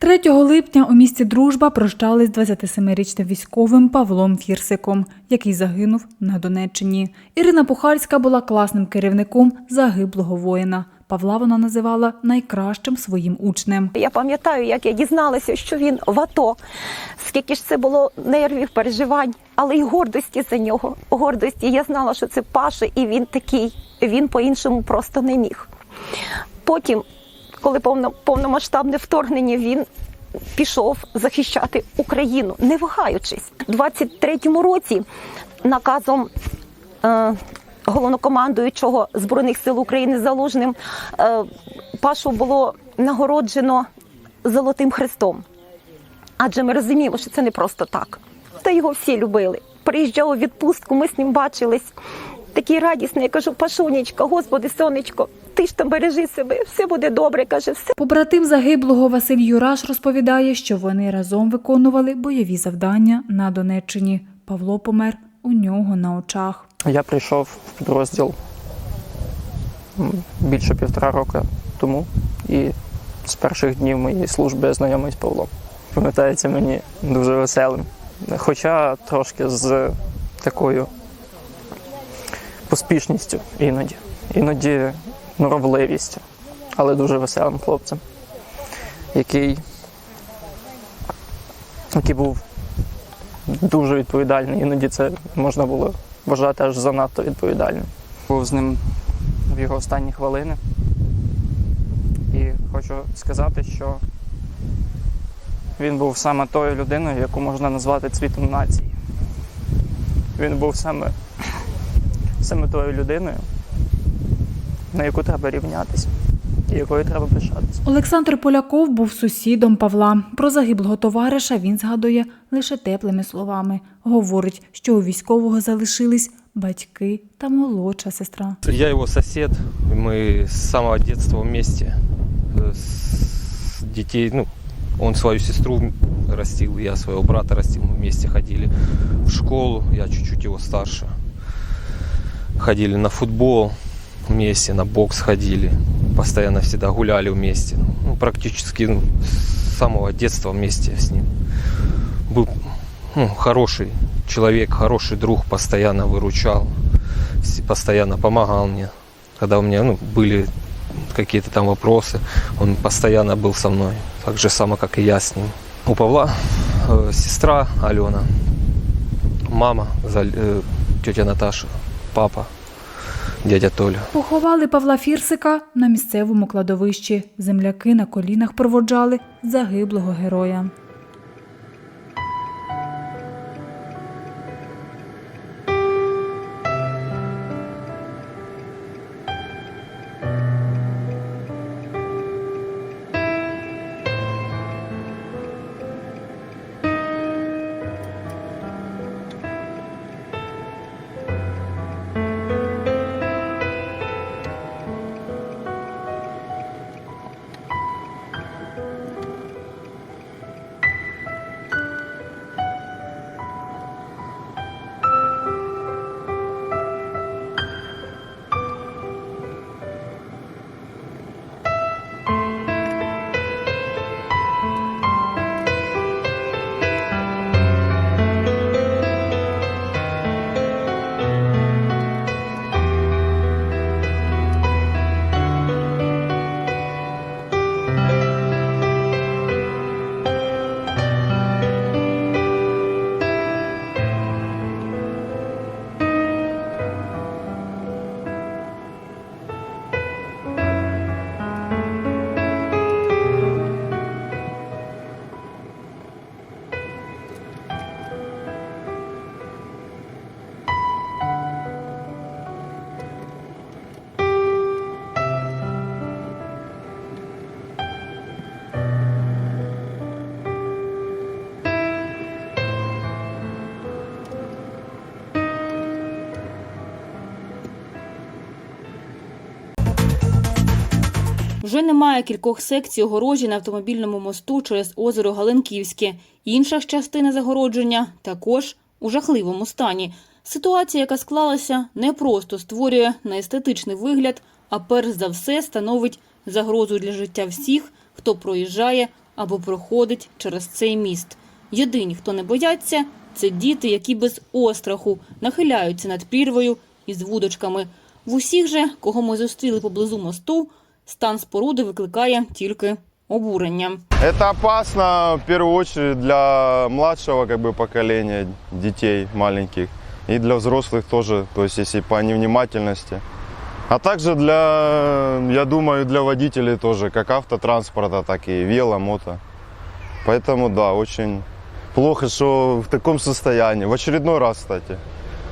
3 липня у місті Дружба прощались з 27-річним військовим Павлом Фірсиком, який загинув на Донеччині. Ірина Пухальська була класним керівником загиблого воїна. Павла вона називала найкращим своїм учнем. Я пам'ятаю, як я дізналася, що він в АТО. Скільки ж це було нервів, переживань, але й гордості за нього. Гордості. Я знала, що це Паша, і він такий. Він по-іншому просто не міг. Потім, коли повно, повномасштабне вторгнення, він пішов захищати Україну, не вагаючись. У 23-му році наказом. Е, головнокомандуючого Збройних сил України залужним е, Пашу було нагороджено Золотим Хрестом. Адже ми розуміємо, що це не просто так. Та його всі любили. Приїжджав у відпустку, ми з ним бачились. Такий радісний. Я кажу, Пашунечка, Господи, сонечко, ти ж там бережи себе, все буде добре. каже, все Побратим загиблого Василь Юраш розповідає, що вони разом виконували бойові завдання на Донеччині. Павло помер у нього на очах. Я прийшов в підрозділ більше півтора року тому і з перших днів моєї служби знайомий з Павлом. Пам'ятається мені дуже веселим. Хоча трошки з такою поспішністю іноді, іноді норовливістю, але дуже веселим хлопцем, який, який був дуже відповідальний. Іноді це можна було вважати аж занадто відповідальним. Був з ним в його останні хвилини. І хочу сказати, що він був саме тою людиною, яку можна назвати цвітом нації. Він був саме, саме тою людиною, на яку треба рівнятися і якою треба пишатися. Олександр Поляков був сусідом Павла. Про загиблого товариша він згадує лише теплими словами. Говорить, що у військового залишились батьки та молодша сестра. Я его сосед, мы с самого детства вместе. Э, С детей, ну, он свою сестру растил, я своего брата растил, мы вместе ходили в школу, я чуть-чуть его старше. Ходили на футбол Вместе, на бокс ходили, постоянно всегда гуляли вместе. Ну, практически ну, с самого детства вместе с ним. Был ну, хороший человек, хороший друг, постоянно выручал постоянно помогал мне. Когда у меня ну, были какие-то там вопросы, он постоянно был со мной. Так же само, как и я с ним. У Павла э, сестра Алена, мама, э, тетя Наташа, папа, дядя Толя. Поховали Павла Фірсика на місцевому кладовищі. Земляки на колінах проводжали загиблого героя. Вже немає кількох секцій огорожі на автомобільному мосту через озеро Галенківське. Інша ж частина загородження також у жахливому стані. Ситуація, яка склалася, не просто створює неестетичний вигляд, а перш за все становить загрозу для життя всіх, хто проїжджає або проходить через цей міст. Єдині, хто не бояться, це діти, які без остраху нахиляються над прірвою із вудочками. В усіх же, кого ми зустріли поблизу мосту, стан споруди викликає тільки обурення. Это опасно в первую очередь для младшего как бы, поколения детей маленьких и для взрослых тоже, то есть если по невнимательности. А также для, я думаю, для водителей тоже, как автотранспорта, так и вело, мото. Поэтому да, очень плохо, что в таком состоянии. В очередной раз, кстати.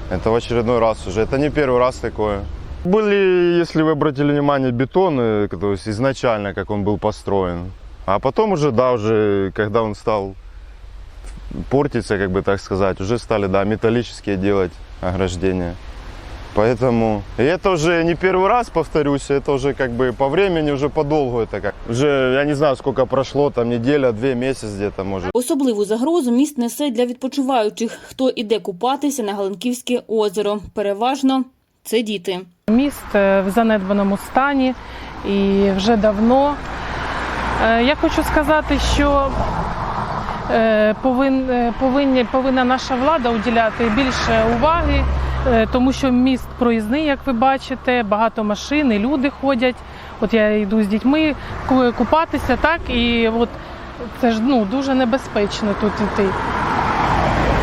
Это в очередной раз уже. Это не первый раз такое. Были, если вы обратили внимание, бетоны, то есть изначально, как он был построен. А потом уже, да, уже, когда он стал портиться, как бы так сказать, уже стали, да, металлические делать ограждения. Поэтому, и это уже не первый раз, повторюсь, это уже как бы по времени, уже подолгу это как. Уже, я не знаю, сколько прошло, там неделя, две, месяц где-то, может. Особливу загрозу міст несе для відпочиваючих, хто іде купатися на Галинківське озеро. Переважно це діти. Міст е, в занедбаному стані і вже давно. Е, Я хочу сказати, що е, повинні, повинна наша влада уділяти більше уваги, тому що міст проїзний, як ви бачите, багато машин, і люди ходять. От я йду з дітьми купатися, так, і от це ж ну, дуже небезпечно тут йти.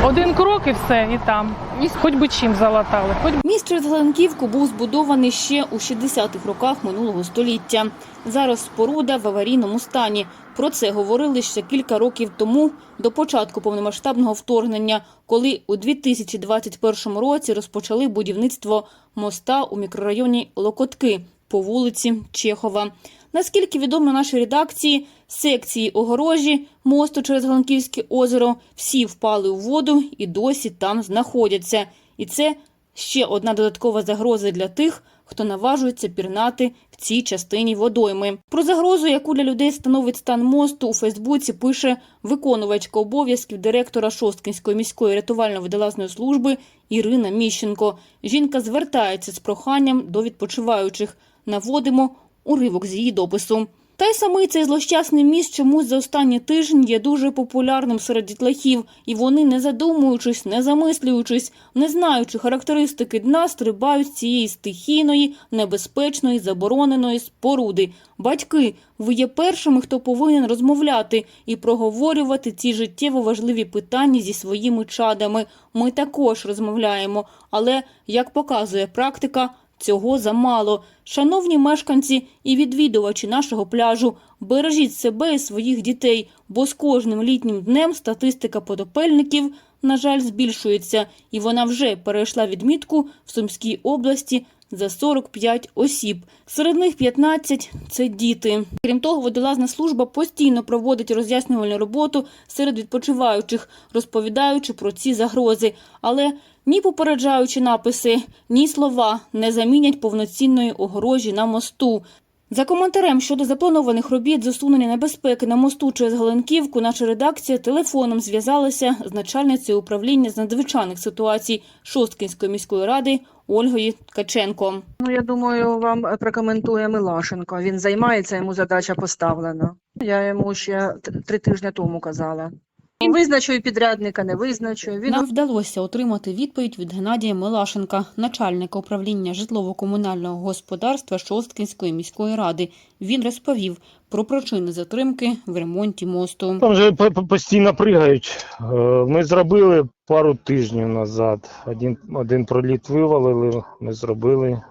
Один крок і все, і там. І хоч би чим залатали, хоч Міст через Галинківку був збудований ще у 60-х роках минулого століття. Зараз споруда в аварійному стані. Про це говорили ще кілька років тому, до початку повномасштабного вторгнення, коли у 2021 році розпочали будівництво моста у мікрорайоні Локотки по вулиці Чехова. Наскільки відомо нашій редакції, секції огорожі мосту через Галанківське озеро всі впали у воду і досі там знаходяться. І це ще одна додаткова загроза для тих, хто наважується пірнати в цій частині водойми. Про загрозу, яку для людей становить стан мосту, у Фейсбуці пише виконувачка обов'язків директора Шосткінської міської рятувально-водолазної служби Ірина Міщенко. Жінка звертається з проханням до відпочиваючих. Наводимо уривок з її допису. Та й самий цей злощасний міст чомусь за останні тижні є дуже популярним серед дітлахів, і вони, не задумуючись, не замислюючись, не знаючи характеристики дна, стрибають з цієї стихійної, небезпечної, забороненої споруди. Батьки, ви є першими, хто повинен розмовляти і проговорювати ці життєво важливі питання зі своїми чадами. Ми також розмовляємо, але, як показує практика, Цього замало. Шановні мешканці і відвідувачі нашого пляжу, бережіть себе і своїх дітей, бо з кожним літнім днем статистика подопельників, на жаль, збільшується, і вона вже перейшла відмітку в Сумській області за 45 осіб. Серед них 15 – це діти. Крім того, водолазна служба постійно проводить роз'яснювальну роботу серед відпочиваючих, розповідаючи про ці загрози. Але ні попереджаючі написи, ні слова не замінять повноцінної огорожі на мосту. За коментарем щодо запланованих робіт з усунення небезпеки на мосту через Галенківку, наша редакція телефоном зв'язалася з начальницею управління з надзвичайних ситуацій Шосткінської міської ради Ольгою Ткаченко. Ну, я думаю, вам прокоментує Милашенко. Він займається, йому задача поставлена. Я йому ще три тижні тому казала. І визначую підрядника, не визначую. Він Нам вдалося отримати відповідь від Геннадія Милашенка, начальника управління житлово-комунального господарства Шосткінської міської ради. Він розповів про причини затримки в ремонті мосту. Там же по- по- постійно пригають. Е, Ми зробили пару тижнів назад. Один, один проліт вивалили, ми зробили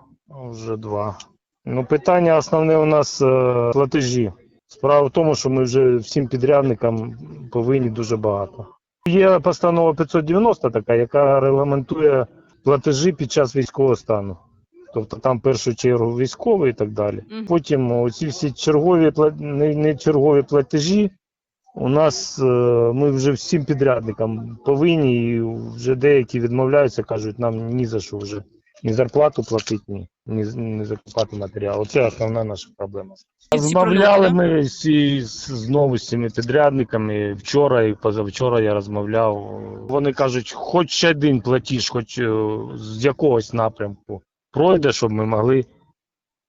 вже два. Ну, питання основне у нас е, платежі. Справа в тому, що ми вже всім підрядникам повинні дуже багато. Є постанова 590 така, яка регламентує платежі під час військового стану. Тобто там в першу чергу військовий і так далі. Потім оці всі чергові не чергові платежі. У нас е, ми вже всім підрядникам повинні, і вже деякі відмовляються, кажуть, нам ні за що вже ні зарплату платити, ні, ні, ні закупати матеріал. Це основна наша проблема. Розмовляли ми всі з- знову з цими підрядниками. Вчора і позавчора я розмовляв. Вони кажуть, хоч ще один платіж, хоч е, з якогось напрямку пройде, щоб ми могли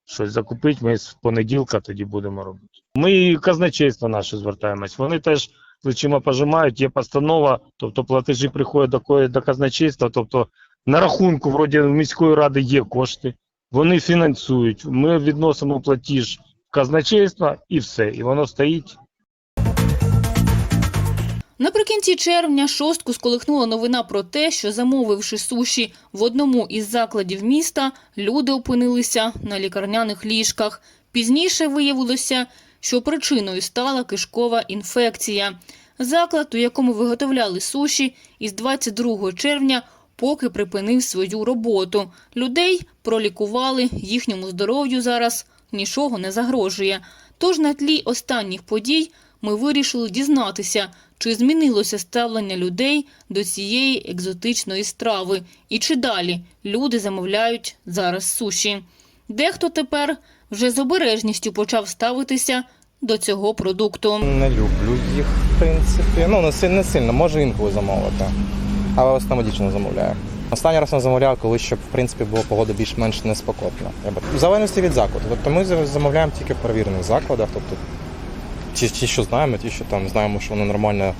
щось закупити. Ми з понеділка тоді будемо робити. Ми і казначейство наше звертаємось. Вони теж плечима пожимають, є постанова, тобто платежі приходять до, ко- до казначейства, тобто на рахунку вроді міської ради є кошти, вони фінансують. Ми відносимо платіж в казначейство і все. І воно стоїть Наприкінці червня шостку сколихнула новина про те, що замовивши суші в одному із закладів міста, люди опинилися на лікарняних ліжках. Пізніше виявилося, що причиною стала кишкова інфекція. Заклад, у якому виготовляли суші, із 22 червня поки припинив свою роботу. Людей пролікували, їхньому здоров'ю зараз нічого не загрожує. Тож на тлі останніх подій ми вирішили дізнатися, чи змінилося ставлення людей до цієї екзотичної страви, і чи далі люди замовляють зараз суші. Дехто тепер вже з обережністю почав ставитися до цього продукту. Не люблю їх, в принципі. Ну, не сильно, може інколи замовити. Але в основному дівчина замовляє. Останній раз я замовляв, коли щоб в принципі була погода більш-менш неспокотна. В залежності від закладу. Тобто ми замовляємо тільки в перевірених закладах, тобто ті, ті, що знаємо, ті, що там знаємо, що вони нормально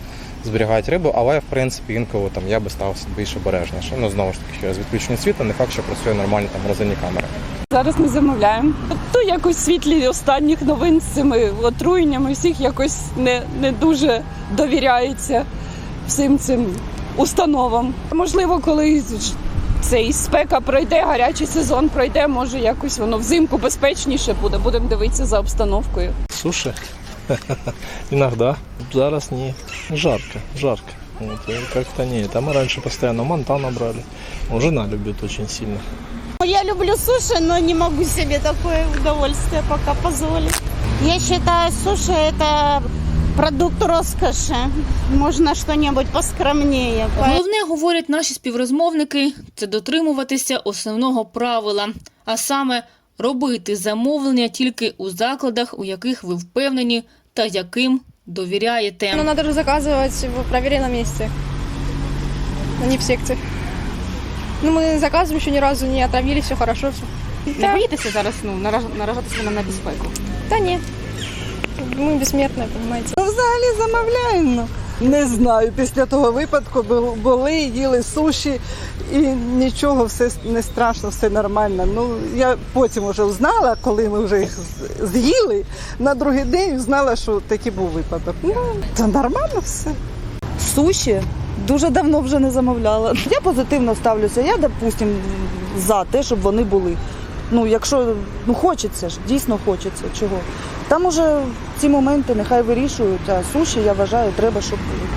зберігають рибу, але в принципі інколи там я би стався більш обережніше. Ну знову ж таки, через відключення світла, не факт, що працює нормально там морозильні камери. Зараз ми замовляємо. То якось світлі останніх новин з цими отруєннями всіх якось не, не дуже довіряється всім цим установам. Можливо, коли цей спека пройде, гарячий сезон пройде, може якось воно взимку безпечніше буде. Будемо дивитися за обстановкою. Суши? Иногда. Зараз не. Жарко, жарко. Как-то не. Там мы раньше постоянно Монтана брали. Жена любит очень сильно. Я люблю суши, но не могу себе такое удовольствие пока позволить. Я считаю, суши это продукт роскоши. Можно что-нибудь поскромнее. Головне, говорять наші співрозмовники, це дотримуватися основного правила, а саме робити замовлення тільки у закладах, у яких ви впевнені та яким довіряєте. Ну, надо же заказывать в проверенном месте, а не в секте. Ну, мы заказываем, еще ни разу не отравили, все хорошо. Все. Не боїтеся зараз ну, наражатися на небезпеку? Да нет. Мы бессмертные, понимаете. Взагалі замовляємо. Не знаю, після того випадку були, їли суші і нічого, все не страшно, все нормально. Ну я потім вже узнала, коли ми вже їх з'їли. На другий день знала, що такий був випадок. Ну, це нормально все. Суші дуже давно вже не замовляла. Я позитивно ставлюся. Я, допустим, за те, щоб вони були. Ну, якщо ну хочеться ж, дійсно хочеться. Чого? Там уже ці моменти нехай вирішують, а суші, я вважаю, треба, щоб були.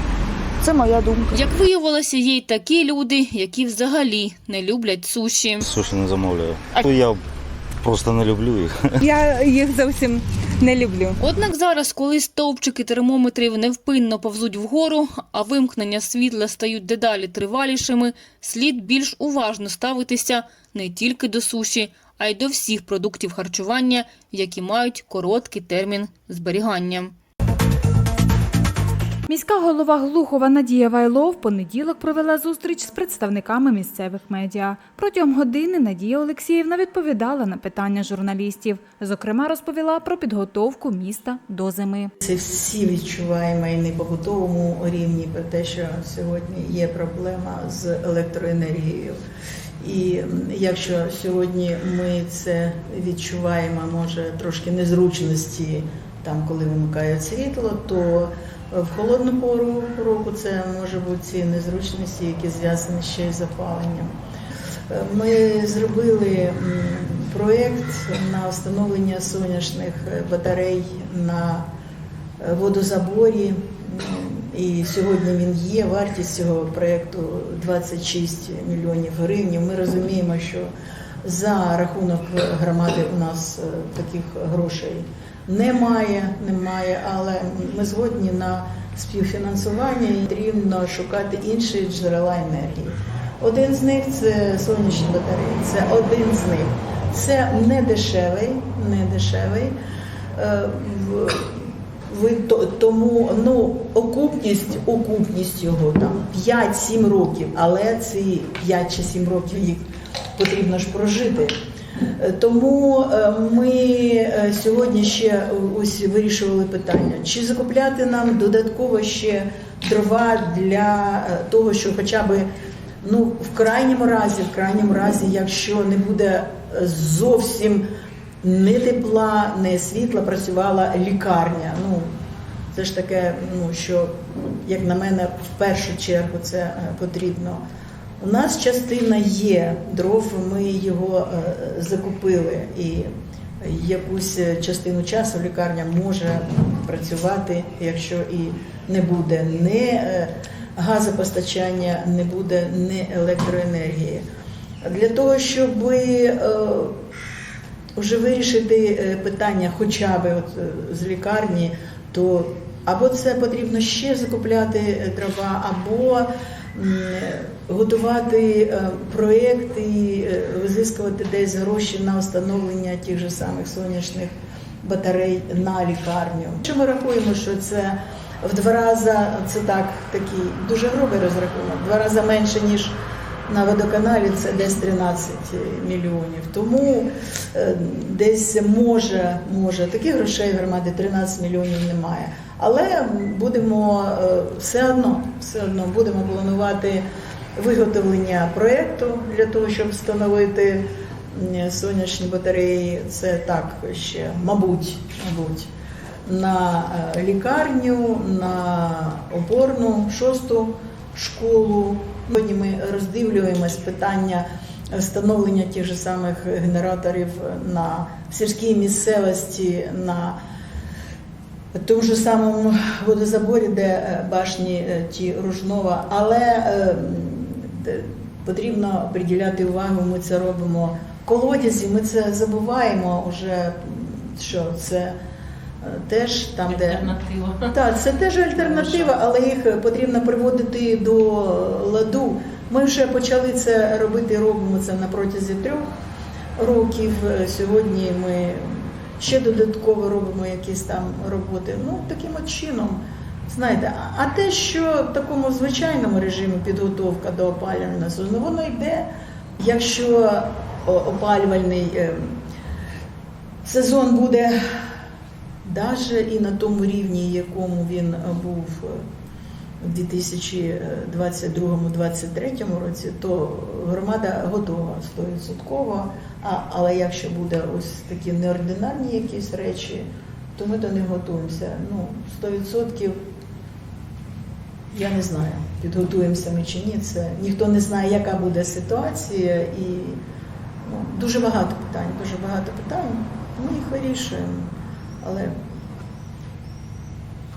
Це моя думка. Як виявилося, є й такі люди, які взагалі не люблять суші. Суші не замовляю. А... Я просто не люблю їх. Я їх зовсім не люблю. Однак зараз, коли стовпчики термометрів невпинно повзуть вгору, а вимкнення світла стають дедалі тривалішими, слід більш уважно ставитися не тільки до суші, а й до всіх продуктів харчування, які мають короткий термін зберігання. Міська голова Глухова Надія Вайло в понеділок провела зустріч з представниками місцевих медіа. Протягом години Надія Олексіївна відповідала на питання журналістів. Зокрема, розповіла про підготовку міста до зими. Це всі відчуваємо і на побутовому рівні про те, що сьогодні є проблема з електроенергією. І якщо сьогодні ми це відчуваємо, може трошки незручності там, коли вимикають світло, то в холодну пору року це може бути незручності, які зв'язані ще й з опаленням. Е, Ми зробили проєкт на встановлення сонячних е, батарей на е, водозаборі. І сьогодні він є. Вартість цього проєкту 26 мільйонів гривень. Ми розуміємо, що за рахунок громади у нас таких грошей немає, немає, але ми згодні на співфінансування і потрібно шукати інші джерела енергії. Один з них це сонячні батареї. Це один з них. Це не дешевий, не дешевий. Е, ви то- тому ну окупність, окупність його там 5-7 років, але ці 5 чи 7 років їх потрібно ж прожити. Е, Тому е, ми е, сьогодні ще ось вирішували питання, чи закупляти нам додатково ще дрова для е, того, що хоча б ну, в крайньому разі, в крайньому разі, якщо не буде е, зовсім не тепла, не світла, працювала лікарня. Ну, це ж таке, ну що, як на мене, в першу чергу це е, потрібно. У нас частина є дров, ми його е, закупили, і якусь частину часу лікарня може працювати, якщо і не буде не е, газопостачання, не буде не електроенергії. Для того, щоб вже вирішити е, питання хоча б от е, з лікарні, то або це потрібно ще закупляти е, дрова, або готувати е, проєкти, і, е, визискувати десь гроші на встановлення тих же самих сонячних батарей на лікарню. Що ми рахуємо, що це в два рази це так такий дуже грубий розрахунок, два рази менше ніж на водоканалі це десь 13 мільйонів. Тому е, десь може, може таких грошей в громаді 13 мільйонів немає. Але будемо е, все одно, все одно будемо планувати виготовлення проєкту для того, щоб встановити сонячні батареї. Це так ще, мабуть, мабуть, на е, лікарню, на опорну шосту школу. Сьогодні ми роздивлюємось питання встановлення тих же самих генераторів на сільській місцевості, на тому ж самому водозаборі, де е, башні е, ті Ружнова, але е, потрібно приділяти увагу. Ми це робимо в колодязі. Ми це забуваємо вже, що це теж там, де так, це теж альтернатива, але їх потрібно приводити до ладу. Ми вже почали це робити, робимо це на протязі трьох років. Сьогодні ми ще додатково робимо якісь там роботи. Ну, таким от чином. Знаєте, а- те, що в такому звичайному режимі підготовка до опалювального сезону, воно йде, якщо опалювальний е, сезон буде навіть і на тому рівні, якому він е, був у 2022-2023 році, то громада готова 100%. А, але якщо буде ось такі неординарні якісь речі, то ми до них готуємося. Ну, 100% я не знаю, підготуємося ми чи ні. Це ніхто не знає, яка буде ситуація, і ну, дуже багато питань, дуже багато питань. Ми їх вирішуємо. Але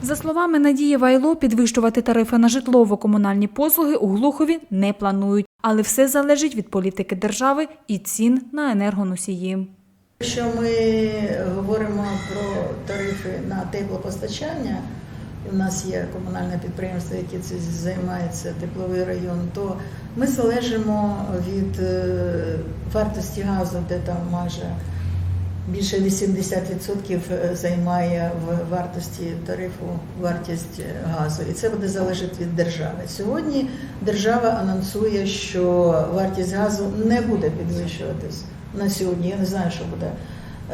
За словами Надії Вайло, підвищувати тарифи на житлово-комунальні послуги у Глухові не планують, але все залежить від політики держави і цін на енергоносії. Якщо ми говоримо про тарифи на теплопостачання, в нас є комунальне підприємство, яке це займається тепловий район, то ми залежимо від е, вартості газу, де там майже більше 80% займає в вартості тарифу вартість газу, і це буде залежати від держави. Сьогодні держава анонсує, що вартість газу не буде підвищуватись на сьогодні. Я не знаю, що буде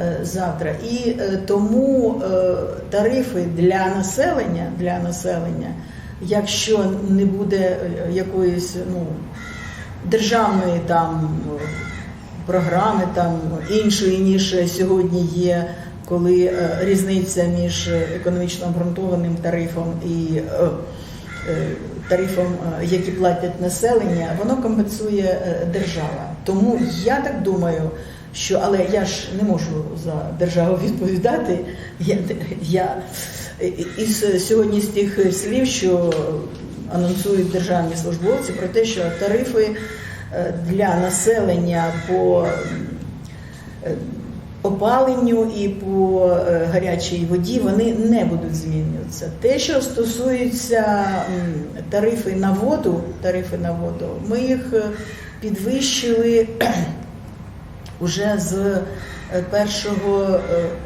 е, завтра. І е, тому е, тарифи для населення для населення, якщо не буде е, якоїсь ну державної там е, програми там іншої ніж сьогодні є, коли е, різниця між економічно обґрунтованим тарифом і е, е, тарифом, е, які платять населення, воно компенсує е, держава. Тому я так думаю, що але я ж не можу за державу відповідати. Я, я із сьогодні з тих слів, що анонсують державні службовці про те, що тарифи е, для населення по е, опаленню і по е, гарячій воді вони не будуть змінюватися. Те, що стосується тарифи на воду, тарифи на воду, ми їх е, підвищили уже з е, 1 е,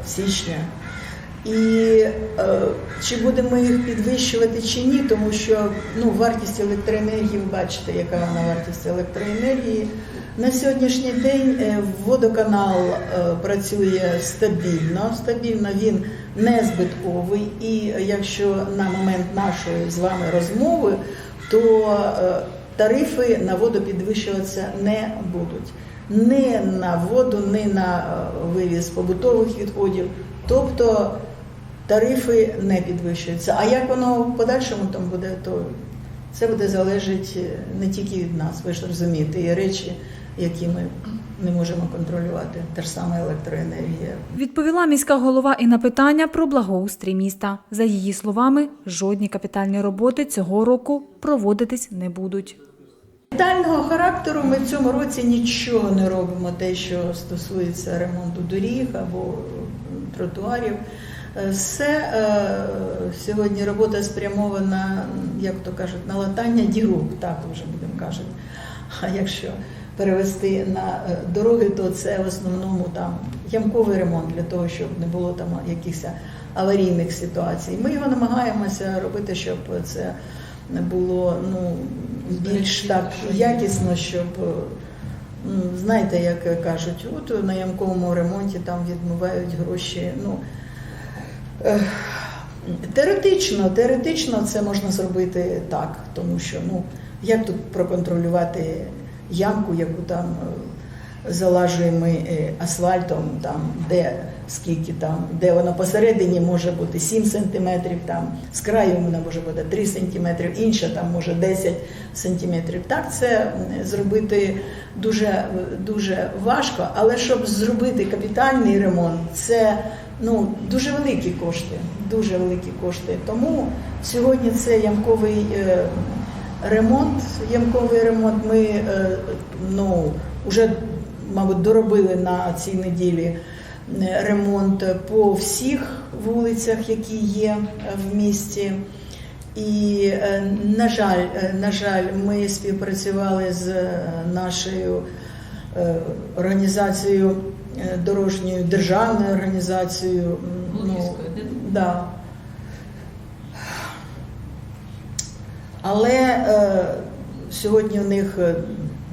січня. І е, чи будемо їх підвищувати чи ні, тому що ну, вартість електроенергії, ви бачите, яка вона вартість електроенергії. На сьогоднішній день е, водоканал е, працює стабільно, стабільно він не збитковий. І якщо на момент нашої з вами розмови, то е, тарифи на воду підвищуватися не будуть. Не на воду, не на вивіз побутових відходів. Тобто тарифи не підвищуються. А як воно в подальшому там буде, то це буде залежати не тільки від нас. Ви ж розумієте, є речі, які ми не можемо контролювати. Та ж сама електроенергія. Відповіла міська голова і на питання про благоустрій міста. За її словами, жодні капітальні роботи цього року проводитись не будуть. Капітального характеру ми в цьому році нічого не робимо, те, що стосується ремонту доріг або тротуарів. Е, Все е, сьогодні робота спрямована, як то кажуть, на латання дірок, так вже будемо кажуть. А якщо перевести на е, дороги, то це в основному там ямковий ремонт для того, щоб не було там якихось аварійних ситуацій. Ми його намагаємося робити, щоб це було ну, більш так якісно, щоб знаєте, як кажуть, от на ямковому ремонті там відмивають гроші. Ну, теоретично, теоретично це можна зробити так, тому що ну, як тут проконтролювати ямку, яку там е, залажуємо е, асфальтом, там, де скільки там, де вона посередині може бути 7 сантиметрів, там, з краю вона може бути 3 сантиметри, інша там може 10 сантиметрів. Так, це зробити дуже, дуже важко, але щоб зробити капітальний ремонт, це ну, дуже великі кошти, дуже великі кошти. Тому сьогодні це ямковий е, ремонт. Ямковий ремонт ми е, ну, вже, мабуть, доробили на цій неділі е, ремонт по всіх вулицях, які є в місті. І, на жаль, на жаль, ми співпрацювали з нашою організацією дорожньою державною організацією. Ну, да. Але е, сьогодні у них е,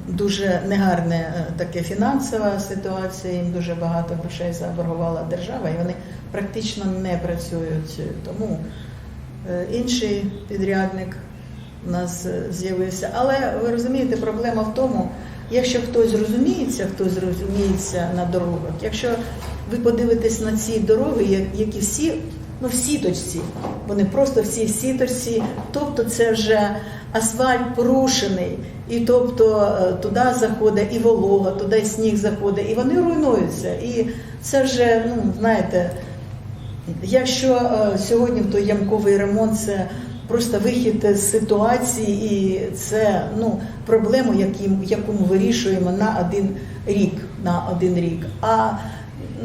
дуже негарна е, таке фінансова ситуація, їм дуже багато грошей заборгувала держава, і вони практично не працюють. Тому е, інший підрядник у нас е, з'явився. Але ви розумієте, проблема в тому, якщо хтось розуміється, хтось розуміється на дорогах, якщо ви подивитесь на ці дороги, які всі, ну в сіточці, вони просто всі в сіточці, тобто це вже асфальт порушений, і тобто е, туди заходить і волога, туди і сніг заходить, і вони руйнуються. І це вже, ну знаєте, Якщо е, сьогодні той ямковий ремонт це просто вихід з ситуації, і це ну, проблему, яку ми вирішуємо на один рік. На один рік. А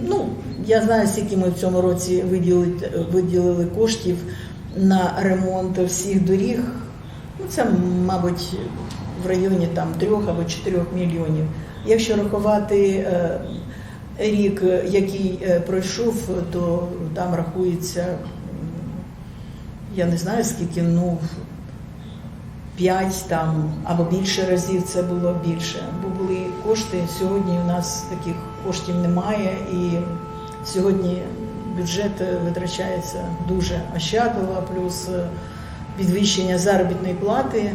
ну, я знаю, скільки ми в цьому році виділили, виділили коштів на ремонт всіх доріг. Ну, це, мабуть, в районі там трьох або чотирьох мільйонів. Якщо рахувати е, рік, який е, пройшов, то там рахується, я не знаю скільки, ну п'ять там або більше разів це було більше. Бо були кошти. Сьогодні у нас таких коштів немає, і сьогодні бюджет е, витрачається дуже ощадливо, плюс е, підвищення заробітної плати, е,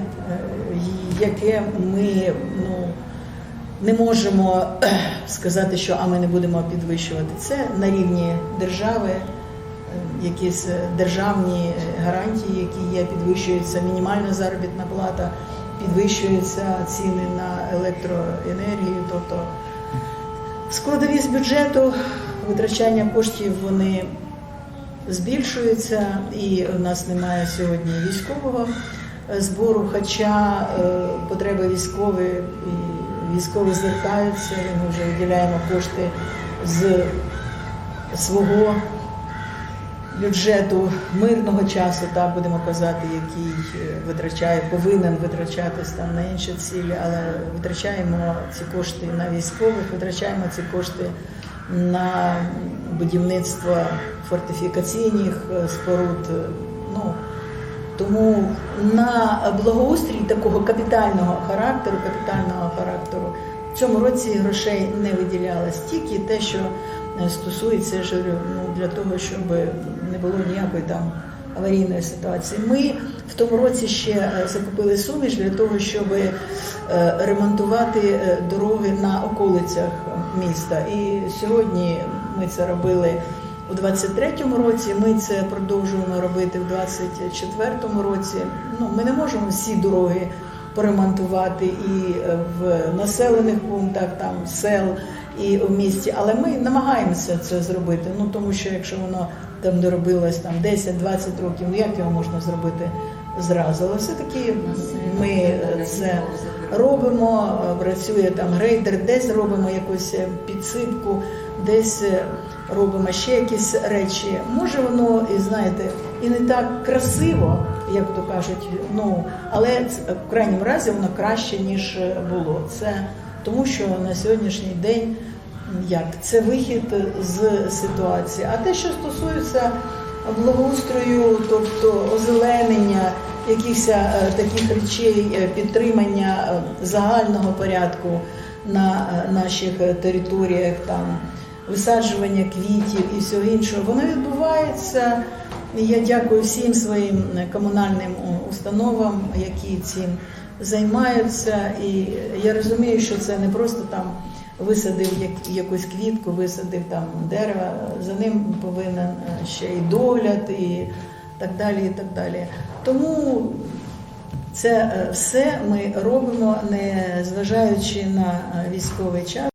яке ми ну не можемо сказати, що а ми не будемо підвищувати. Це на рівні держави, якісь державні гарантії, які є, підвищується мінімальна заробітна плата, підвищуються ціни на електроенергію. Тобто складові з бюджету, витрачання коштів вони збільшуються, і у нас немає сьогодні військового збору, хоча е, потреби військові військові звертаються, і ми вже виділяємо кошти з свого бюджету мирного часу, так будемо казати, який е, витрачає, повинен витрачатись там на інші цілі, але витрачаємо ці кошти на військових, витрачаємо ці кошти на будівництво фортифікаційних е, споруд. е, Ну, тому на благоустрій такого капітального характеру, капітального характеру в цьому році грошей не виділялось тільки те, що стосується я ж говорю, ну, для того, щоб було ніякої там аварійної ситуації. Ми в тому році ще е, закупили суміш для того, щоб е, ремонтувати е, дороги на околицях міста. І сьогодні ми це робили у 23-му році. Ми це продовжуємо робити в 24-му році. Ну, ми не можемо всі дороги поремонтувати і в населених пунктах, там сел і в місті, але ми намагаємося це зробити. Ну тому що якщо воно там доробилось там 10-20 років, ну як його можна зробити зразу? Але все-таки ми це робимо, е, працює там грейдер, десь робимо якусь е, підсипку, десь е, робимо ще якісь речі. Може воно, і знаєте, і не так красиво, як то кажуть, ну але в крайньому разі воно краще ніж було. Це тому, що на сьогоднішній день як це вихід з ситуації. А те, що стосується благоустрою, тобто озеленення, якихось е, таких речей, е, підтримання е, загального порядку на наших територіях, там висаджування квітів і всього іншого, воно відбувається. Я дякую всім своїм комунальним установам, які цим займаються. І я розумію, що це не просто там висадив як- якусь квітку, висадив там дерева, за ним повинен е, ще і догляд, і так далі. і так далі. Тому це е, все ми робимо, не зважаючи на е, військовий час.